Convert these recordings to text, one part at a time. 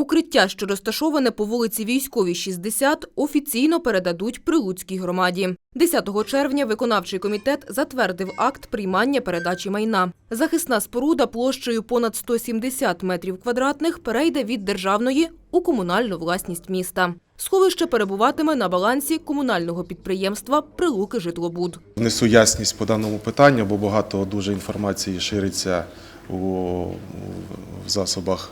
Укриття, що розташоване по вулиці Військовій, 60, офіційно передадуть Прилуцькій громаді. 10 червня виконавчий комітет затвердив акт приймання передачі майна. Захисна споруда площею понад 170 метрів квадратних перейде від державної у комунальну власність міста. Сховище перебуватиме на балансі комунального підприємства Прилуки Житлобуд. Внесу ясність по даному питанню, бо багато дуже інформації шириться у засобах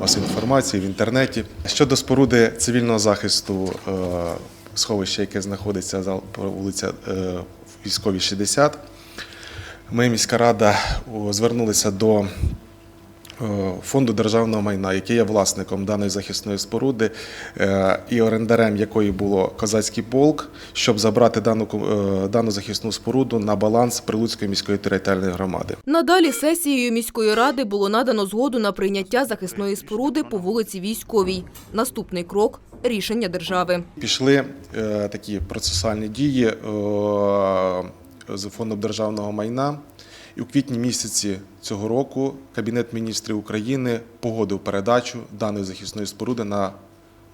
масової інформації в інтернеті. Щодо споруди цивільного захисту сховище, сховища, яке знаходиться за вулиця Військові військовій 60, ми, міська рада, звернулися до е, Фонду державного майна, який є власником даної захисної споруди е, і орендарем якої було козацький полк, щоб забрати дану, е, дану захисну споруду на баланс Прилуцької міської територіальної громади. Надалі сесією міської ради було надано згоду на прийняття захисної споруди по вулиці Військовій. Наступний крок – рішення держави. Пішли е, такі процесуальні дії е, з фондом державного майна. І у квітні місяці цього року Кабінет міністрів України погодив передачу даної захисної споруди на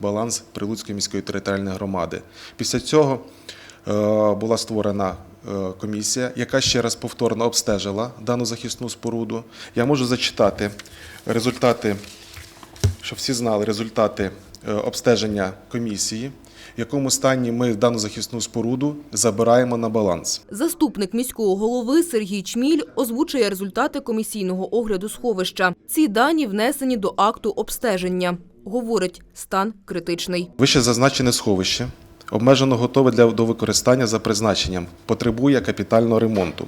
баланс Прилуцької міської територіальної громади. Після цього е, була створена е, комісія, яка ще раз повторно обстежила дану захисну споруду. Я можу зачитати результати щоб всі знали результати е, обстеження комісії, в якому стані ми дану захисну споруду забираємо на баланс. Заступник міського голови Сергій Чміль озвучує результати комісійного огляду сховища. Ці дані внесені до акту обстеження. Говорить, стан критичний. Вище зазначене сховище обмежено готове для до використання за призначенням, потребує капітального ремонту.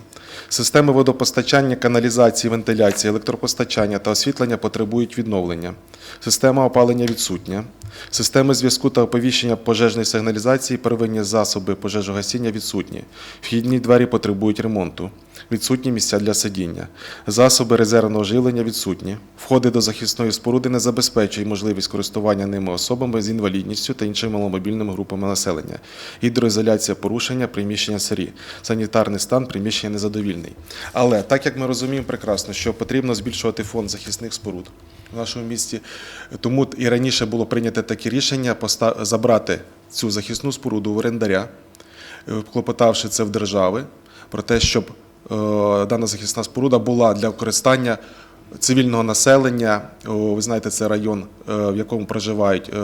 Системи водопостачання, каналізації, вентиляції, електропостачання та освітлення потребують відновлення. Система опалення відсутня. Системи зв'язку та оповіщення пожежної сигналізації, первинні засоби пожежогасіння відсутні. Вхідні двері потребують ремонту. Відсутні місця для сидіння. Засоби резервного живлення відсутні. Входи до захисної споруди не забезпечують можливість користування ними особами з інвалідністю та іншими маломобільними групами населення. Гідроізоляція порушення, приміщення сирі. Санітарний стан приміщення незадовільний. Але так як ми розуміємо прекрасно, що потрібно збільшувати фонд захисних споруд в нашому місті, тому і раніше було прийнято таке рішення забрати цю захисну споруду в орендаря, е, клопотавши це в держави, про те, щоб дана захисна споруда була для використання цивільного населення. Ви знаєте, це район, е, в якому проживають е,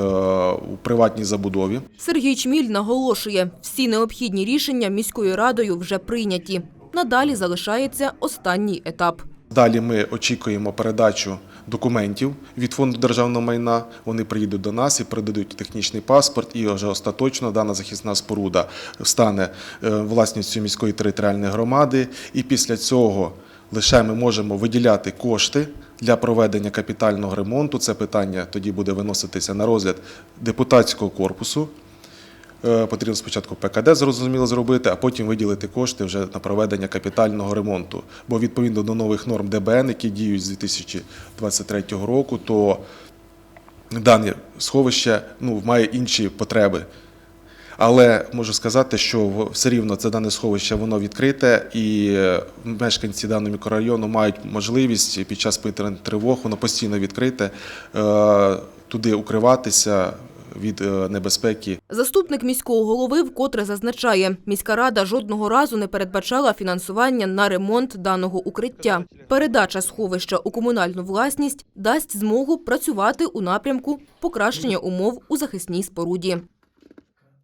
у приватній забудові. Сергій Чміль наголошує, всі необхідні рішення міською радою вже прийняті. Надалі залишається останній етап. Далі ми очікуємо передачу документів від фонду державного майна. Вони приїдуть до нас і передадуть технічний паспорт, і вже остаточно дана захисна споруда стане е, власністю міської територіальної громади. І після цього лише ми можемо виділяти кошти для проведення капітального ремонту. Це питання тоді буде виноситися на розгляд депутатського корпусу. Е, Потрібно спочатку ПКД зрозуміло зробити, а потім виділити кошти вже на проведення капітального ремонту. Бо відповідно до нових норм ДБН, які діють з 2023 року, то дане сховище ну, має інші потреби. Але можу сказати, що все рівно це дане сховище воно відкрите, і е, мешканці даного мікрорайону мають можливість під час повітряних тривог, воно постійно відкрите, е, туди укриватися від е, небезпеки Заступник міського голови вкотре зазначає, міська рада жодного разу не передбачала фінансування на ремонт даного укриття. Передача сховища у комунальну власність дасть змогу працювати у напрямку покращення умов у захисній споруді.